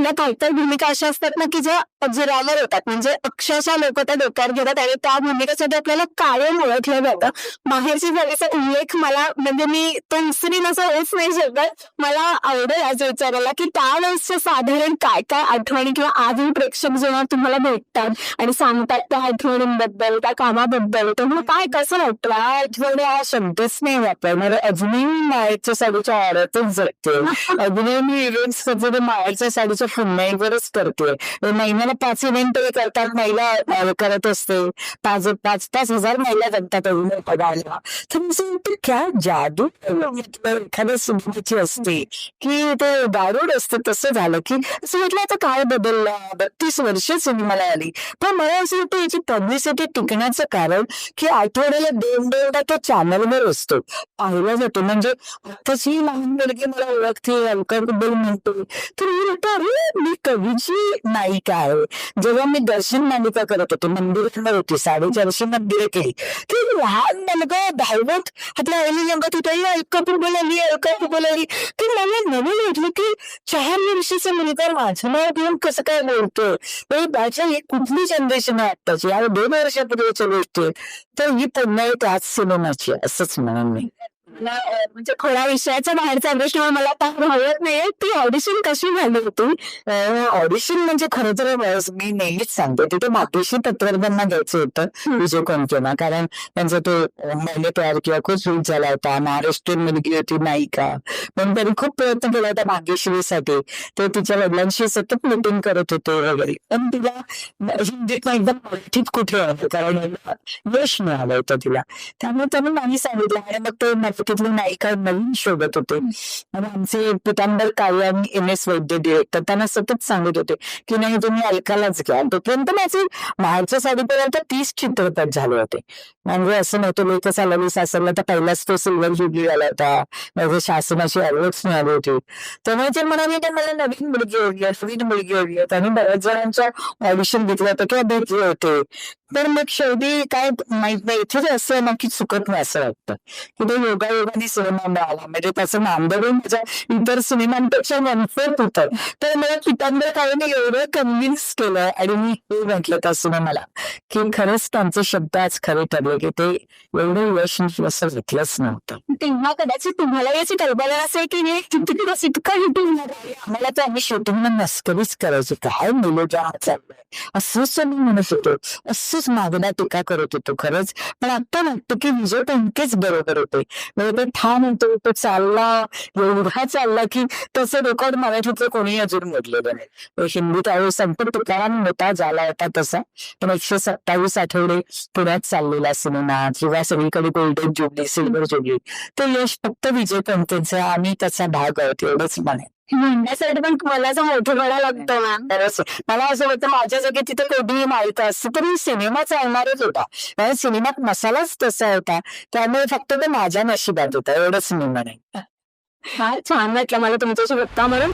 ना काही काही भूमिका अशा असतात ना की ज्या अजरावर होतात. म्हणजे अक्षरशः लोक त्या डोक्यावर घेतात आणि त्या भूमिकेसाठी आपल्याला कायम ओळखलं जातं. माहेरची जागेचा उल्लेख मला म्हणजे मी तो विसरीन असं होच नाही शकत. मला आवडेल आज विचारायला की त्यावेळेसच्या साधारण काय काय आठवणी किंवा आजही प्रेक्षक जेव्हा तुम्हाला भेटतात आणि सांगतात त्या आठवणींबद्दल त्या कामाबद्दल तेव्हा काय कसं वाटतं? आठवणी हा शब्दच नाही वापरणार. अजूनही माहेरच्या साडीच्या आडतच जगते. अजूनही मी इव्हेंट्स करते ते साडीच्या पुन्हाईवरच करते महिन्याला पाच इव्हेंट करतात महिला करत असते. पाच पाच पाच हजार महिला जगतात अजून पदार्ला तर मी सांगते क्या जादू एखाद्या सुंदरीची असते. की ते दारूड असते तसं झालं की असं म्हटलं आता काय बदललं? बत्तीस वर्ष सिनेमाला आली. पण मला असं वाटतं याची पब्लिसिटी टिकण्याचं कारण की आठवड्याला दोन दोनदा तो चॅनलवर असतो. पाहिला जातो. म्हणजे आताच ही लहान मुलगी मला ओळखते अलकाबद्दल म्हणतो तर मी म्हणतो अरे मी कवीची नायिका आहे जेव्हा मी दर्शन मालिका करत होते मंदिर होती साडेचारशे मंदिरं केली. की लहान मुलगा धावत आपल्या आईने सांगत होता "ये अलका बोलाली अलका बोलाली की मला नवीन वाटलं की चार वर्षाचा मुलगा माझं नाव घेऊन कसं काय बोलतोय? म्हणजे माझ्या ही कुठली जनरेशन आहे आत्ताची? या दोन वर्षापूर्वीच्या गोष्ट तर ही पुन्हा त्याच सिनेमाची असंच म्हणून मी. मला म्हणजे थोड्या विषयाच्या बाहेरचा प्रश्न मला आता आवडत नाहीये. ती ऑडिशन कशी झाली होती? ऑडिशन म्हणजे खरं तर मी नेहमीच सांगते तिथे मातोश्री तत्वज्ञांना घ्यायचं होतं विजय कोणकेना कारण त्यांचा तो मैंने प्यार किया खूप हिट झाला होता. महाराष्ट्रीयन मुलगी होती नायिका. पण त्यांनी खूप प्रयत्न केला होता भाग्यश्रीसाठी ते तिच्या वडिलांशी सतत मिटिंग करत होते वगैरे. पण तिला हिंदीत एकदम मराठीत कुठे कारण यश मिळालं होतं तिला. त्यामुळे त्यांनी नाही सांगितलं. आणि मग ते मराठीतली नायिका नवीन शोधत होते. आणि आमचे पितांबर काळे आणि एम एस वैद्य डिरेक्टर त्यांना सतत सांगत होते की नाही तुम्ही अलकालाच घ्या. तोपर्यंत माझे माहेरच्या साडीपर्यंत तीस चित्रपट झाले होते. म्हणजे असं नव्हतं लोक चालवली सासरला तर पहिलाच तो सिल्वर जुबली आला होता. माझे शासनाची अवॉर्ड्स मिळाली होती. त्यामुळे ते म्हणाले की मला नवीन मुलगी हवी आहे नवीन मुलगी हवी. आहे त्यांनी बऱ्याच जणांच्या ऑडिशन घेतलं होतं किंवा भेटले होते. तर मग शेवटी काय माहीत नाही इथे जे असं ना की चुकत नाही असं वाटतं. की तो योगायोगाने सिनेमा मिळाला म्हणजे त्याचं नांदवून माझ्या इतर सिनेमांपेक्षा मनफत होतं. तर मला पितांबर काळेने एवढं कन्व्हिन्स केलं आणि मी हे म्हटलं त्या सिनेमाला की खरंच त्यांचे शब्द आज खरे ठरले की ते एवढं यश असं घेतलंच नव्हतं. तेव्हा कदाचित तुम्हाला याची कल्पना असेल की हे किती दिवस इतकं हिटून आम्हाला तर आम्ही शूटिंगला नसकरीच करायचो. काय मुलं असंच मी म्हणत होतो. असंच मागण्या टीका करत होतो खरंच? पण आता वाटतं की विजय टंकेच बरोबर होते. म्हणजे ते ठाम होतो तो चालला एवढा चालला की तसं रेकॉर्ड मराठीतलं कोणी अजून मोडलेलं नाही. हिंदीत त्यावेळेस संपत तुकाराम होता झाला होता तसा. पण एकशे सत्तावीस आठवडे पुण्यात चाललेला सिनेमा किंवा सगळीकडे गोल्डन जुबली सिल्वर जुबली ते यश फक्त विजय टंकेचं आम्ही त्याचा भाग आहोत एवढंच म्हणे म्हणण्यासाठी पण असं मोठेपणा लागतो ना. खरंच. मला असं वाटतं माझ्या जागी तिथं कधी माहीत असतं तरी सिनेमा चालणारच होता. कारण सिनेमात मसालाच तसा होता. त्यामुळे फक्त ते माझ्या नशिबात होता एवढंच मी म्हणेन. फार छान वाटलं मला तुमच्याशी गप्पा म्हणून